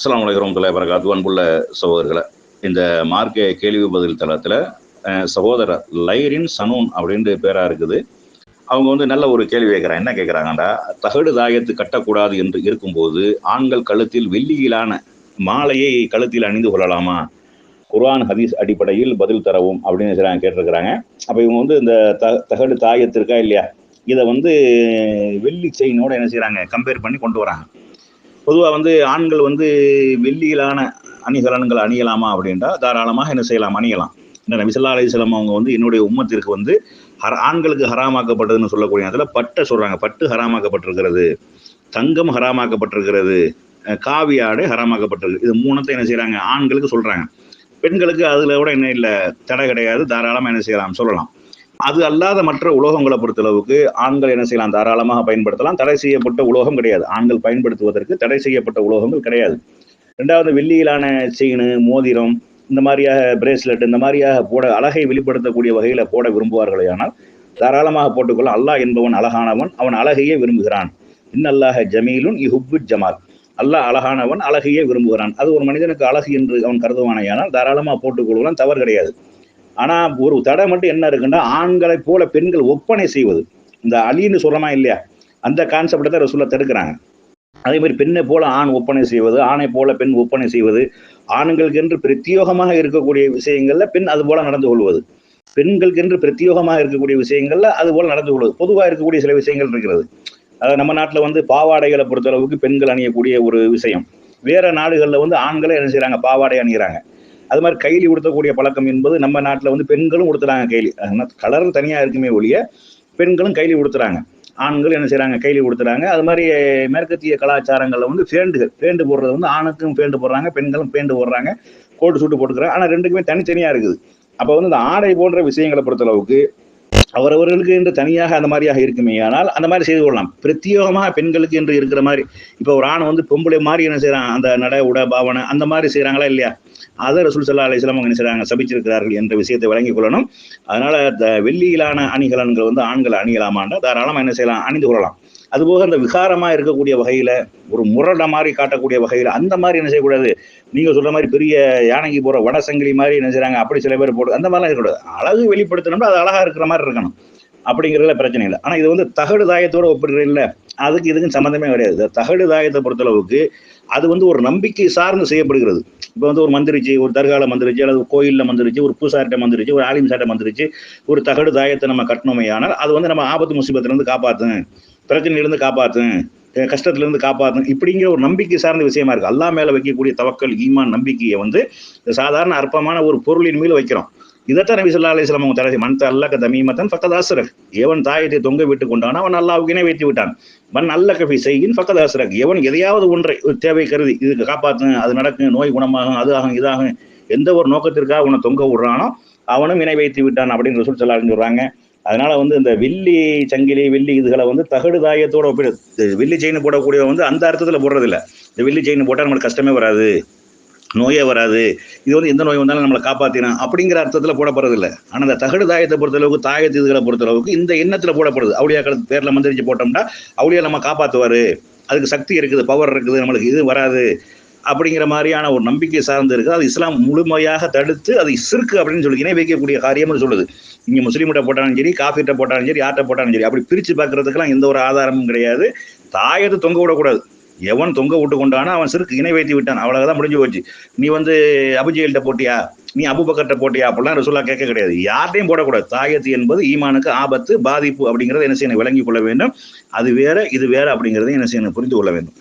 அஸ்லாம் வலைக்கம் வரகாத்து அன்புள்ள சகோதரர்களை இந்த மார்க்க கேள்வி பதில் தளத்தில் சகோதரர் லைரின் சனூன் அப்படின்ட்டு பேராக இருக்குது. அவங்க வந்து நல்ல ஒரு கேள்வி கேட்குறாங்க என்ன கேட்குறாங்கடா தகடு தாயத்து கட்டக்கூடாது என்று இருக்கும்போது ஆண்கள் கழுத்தில் வெள்ளியிலான மாலையை கழுத்தில் அணிந்து கொள்ளலாமா? குர்ஆன் ஹதீஸ் அடிப்படையில் பதில் தரவும் அப்படின்னு செய்றாங்க கேட்டிருக்கிறாங்க. அப்போ இவங்க வந்து இந்த த தகடு தாயத்து இருக்கா இல்லையா? இதை வந்து வெள்ளி செயினோட என்ன செய்கிறாங்க கம்பேர் பண்ணி கொண்டு வராங்க. பொதுவாக வந்து ஆண்கள் வந்து வெள்ளியிலான அணிகலன்கள் அணியலாமா அப்படின்றா தாராளமாக என்ன செய்யலாம் அணியலாம். என்ன நபிசல்லா அலிஸ்லாம் அவங்க வந்து என்னுடைய உம்மத்திற்கு வந்து ஹர ஆண்களுக்கு ஹராமாக்கப்பட்டதுன்னு சொல்லக்கூடிய அதில் பட்டை சொல்கிறாங்க பட்டு ஹராமாக்கப்பட்டிருக்கிறது தங்கம் ஹராமாக்கப்பட்டிருக்கிறது காவியாடை காவி ஆடை ஹராமாக்கப்பட்டிருக்கு இது மூணத்தை என்ன செய்கிறாங்க ஆண்களுக்கு சொல்கிறாங்க பெண்களுக்கு அதில் கூட என்ன இல்லை தடை கிடையாது. தாராளமாக என்ன செய்யலாம் சொல்லலாம். அது அல்லாத மற்ற உலோகங்களை பொறுத்தளவுக்கு ஆண்கள் என்ன செய்யலாம்? தாராளமாக பயன்படுத்தலாம். தடை செய்யப்பட்ட உலோகம் கிடையாது. ஆண்கள் பயன்படுத்துவதற்கு தடை செய்யப்பட்ட உலோகங்கள் கிடையாது. ரெண்டாவது வெள்ளியிலான செயின் மோதிரம் இந்த மாதிரியாக பிரேஸ்லெட் இந்த மாதிரியாக போட அழகை வெளிப்படுத்தக்கூடிய வகையில் போட விரும்புவார்களே ஆனால் தாராளமாக போட்டுக்கொள்ள அல்லாஹ் என்பவன் அழகானவன். அவன் அழகையே விரும்புகிறான். இன்னல்லாக ஜமீலுன் இஹுப்பு ஜமால். அல்லாஹ் அழகானவன் அழகையே விரும்புகிறான். அது ஒரு மனிதனுக்கு அழகு என்று அவன் கருதுவானையானால் தாராளமாக போட்டுக்கொள்ளலாம். தவறு கிடையாது. ஆனா ஒரு தடை மட்டும் என்ன இருக்குன்னா ஆண்களை போல பெண்கள் ஒப்பனை செய்வது. இந்த அலின்னு சொல்லலாம் இல்லையா? அந்த கான்செப்டை தான் ரசூலா தடுக்கிறாங்க. அதே மாதிரி பெண்ணை போல ஆண் ஒப்பனை செய்வது ஆணை போல பெண் ஒப்பனை செய்வது ஆண்களுக்கு என்று பிரத்யோகமாக இருக்கக்கூடிய விஷயங்கள்ல பெண் அது போல நடந்து கொள்வது. பெண்களுக்கு என்று பிரத்யோகமாக இருக்கக்கூடிய விஷயங்கள்ல அது போல நடந்து கொள்வது. பொதுவாக இருக்கக்கூடிய சில விஷயங்கள் இருக்கிறது. அதாவது நம்ம நாட்டில் வந்து பாவாடைகளை பொறுத்தளவுக்கு பெண்கள் அணியக்கூடிய ஒரு விஷயம். வேற நாடுகளில் வந்து ஆண்களே என்ன செய்கிறாங்க பாவாடை அணிகிறாங்க. அது மாதிரி கைலி உடுத்தக்கூடிய பழக்கம் என்பது நம்ம நாட்டில் வந்து பெண்களும் உடுத்துறாங்க கைலி. கலர் தனியாக இருக்குமே ஒழிய பெண்களும் கைலி உடுத்துறாங்க. ஆண்கள் என்ன செய்கிறாங்க கைலி உடுத்துறாங்க. அது மாதிரி மேற்கத்திய கலாச்சாரங்களில் வந்து பேண்டுகள் பேண்டு போடுறது வந்து ஆணுக்கும் பேண்டு போடுறாங்க பெண்களும் பேண்டு போடுறாங்க கோட்டு சூட்டு போட்டுக்கிறாங்க. ஆனால் ரெண்டுக்குமே தனித்தனியாக இருக்குது. அப்போ வந்து இந்த ஆடை போன்ற விஷயங்களை பொறுத்தளவுக்கு அவரவர்களுக்கு என்று தனியாக அந்த மாதிரியாக இருக்குமே. ஆனால் அந்த மாதிரி செய்து கொள்ளலாம். பிரத்யேகமாக பெண்களுக்கு என்று இருக்கிற மாதிரி இப்போ ஒரு ஆண் வந்து பொம்பளை மாதிரி என்ன செய்கிறான் அந்த நட உட பாவனை அந்த மாதிரி செய்கிறாங்களா இல்லையா? அதை ரசூல் சல்லா அலிஸ்லாம் அவங்க என்ன செய்கிறாங்க சபிச்சிருக்கிறார்கள் என்ற விஷயத்தை வழங்கிக் கொள்ளணும். அதனால் இந்த வெள்ளியிலான அணிகலன்கள் வந்து ஆண்கள் அணியலாமான்ற தாராளமாக என்ன செய்யலாம்? அணிந்து கொள்ளலாம். அதுபோக அந்த விகாரமாக இருக்கக்கூடிய வகையில் ஒரு முரட மாதிரி காட்டக்கூடிய வகையில் அந்த மாதிரி என்ன செய்யக்கூடாது? நீங்கள் சொல்ற மாதிரி பெரிய யானைக்கு போகிற வடசங்கிலி மாதிரி என்ன செய்கிறாங்க அப்படி சில பேர் போட்டு அந்த மாதிரிலாம் இருக்கக்கூடாது. அழகு வெளிப்படுத்தணும்னா அது அழகாக இருக்கிற மாதிரி இருக்கணும். அப்படிங்கிறதுல பிரச்சனை இல்லை. ஆனால் இது வந்து தகடு தாயத்தோட ஒப்பிடுற அதுக்கு இதுக்கும் சம்மந்தமே கிடையாது. தகடு தாயத்தை பொறுத்தளவுக்கு அது வந்து ஒரு நம்பிக்கை சார்ந்து செய்யப்படுகிறது. இப்போ வந்து ஒரு மந்திரிச்சு ஒரு தர்கால மந்திரிச்சு அல்லது கோயிலில் மந்திரிச்சு ஒரு பூசார்ட்ட மந்திரிச்சு ஒரு ஆலிம் சார்ட்ட மந்திரிச்சு ஒரு தகடு தாயத்தை நம்ம கட்டணுமே ஆனால் அது வந்து நம்ம ஆபத்து முசிபத்திலேருந்து காப்பாற்றும் பிரச்சனையிலேருந்து காப்பாற்றும் கஷ்டத்திலிருந்து காப்பாற்றணும். இப்படிங்கிற ஒரு நம்பிக்கை சார்ந்த விஷயமா இருக்குது அல்லா மேலே வைக்கக்கூடிய தவக்கல் ஈமான் நம்பிக்கையை வந்து சாதாரண அற்பமான ஒரு பொருளின் மீது வைக்கிறோம். இதைத்தான் நபி சொல்லா அலிஸ்லாம் அவங்க தலைசி மன் அல்லக்க தமீமத்தன் ஃபக்கத் அஸ்ரக். எவன் தாயத்தை தொங்க விட்டு கொண்டான் அவன் அல்லாவுக்கினே இணை வைத்து விட்டான். மன் அல்ல கஃபி செய்யின் ஃபக்கத் அஸ்ரக். எவன் எதையாவது ஒன்றை தேவை கருதி இதுக்கு காப்பாற்றும் அது நடக்கும் நோய் குணமாகும் அது ஆகும் இதாகும் எந்த ஒரு நோக்கத்திற்காக உன்னை தொங்க விடுறானோ அவனும் இணை வைத்து விட்டான் அப்படின்னு சொல்லி சொல்லாருன்னு சொல்றாங்க. அதனால வந்து இந்த வில்லி சங்கிலி வெள்ளி இதுகளை வந்து தகடு தாயத்தோட ஒப்பிடு. வெள்ளி செயின் போடக்கூடிய வந்து அந்த அர்த்தத்தில் போடுறதில்ல. இந்த வெள்ளி செயின் போட்டால் நம்மளுக்கு கஷ்டமே வராது. நோயே வராது. இது வந்து எந்த நோய் வந்தாலும் நம்மளை காப்பாற்றினா அப்படிங்கிற அர்த்தத்தில் போடப்படுறதில்ல. ஆனால் இந்த தகடு தாயத்தை பொறுத்தளவுக்கு தாயத்து இதுகளை பொறுத்தளவுக்கு இந்த எண்ணத்தில் போடப்படுது. அவளியா கடத்து பேரில் மந்திரிச்சு போட்டோம்னா அவளியா நம்ம காப்பாற்றுவார் அதுக்கு சக்தி இருக்குது பவர் இருக்குது நம்மளுக்கு இது வராது. அப்படிங்கிற மாதிரியான ஒரு நம்பிக்கை சார்ந்து இருக்குது. அது இஸ்லாம் முழுமையாக தடுத்து அது சிறுக்கு அப்படின்னு சொல்லி இணை வைக்கக்கூடிய காரியம்னு சொல்லுது. இங்கே முஸ்லீம்கிட்ட போட்டாலும் சரி காஃபிட்ட போட்டாலும் சரி யார்கிட்ட போட்டாலும் சரி அப்படி பிரித்து பார்க்கறதுக்கெல்லாம் எந்த ஒரு ஆதாரமும் கிடையாது. தாயத்தை தொங்க விடக்கூடாது. எவன் தொங்க விட்டு கொண்டானோ அவன் சிறுக்கு இணை வைத்து விட்டான். அவ்வளோதான் முடிஞ்சு போச்சு. நீ வந்து அபுஜெயல்கிட்ட போட்டியா? நீ அபுபக்கர்கிட்ட போட்டியா? அப்படிலாம் ரசூலா கேட்க கிடையாது. யார்ட்டையும் போடக்கூடாது. தாயத்து என்பது ஈமானுக்கு ஆபத்து பாதிப்பு அப்படிங்கிறத என்ன செய்யணும்? விளங்கி கொள்ள வேண்டும். அது வேற இது வேற அப்படிங்கிறத என்ன செய்யணும்? புரிந்து கொள்ள வேண்டும்.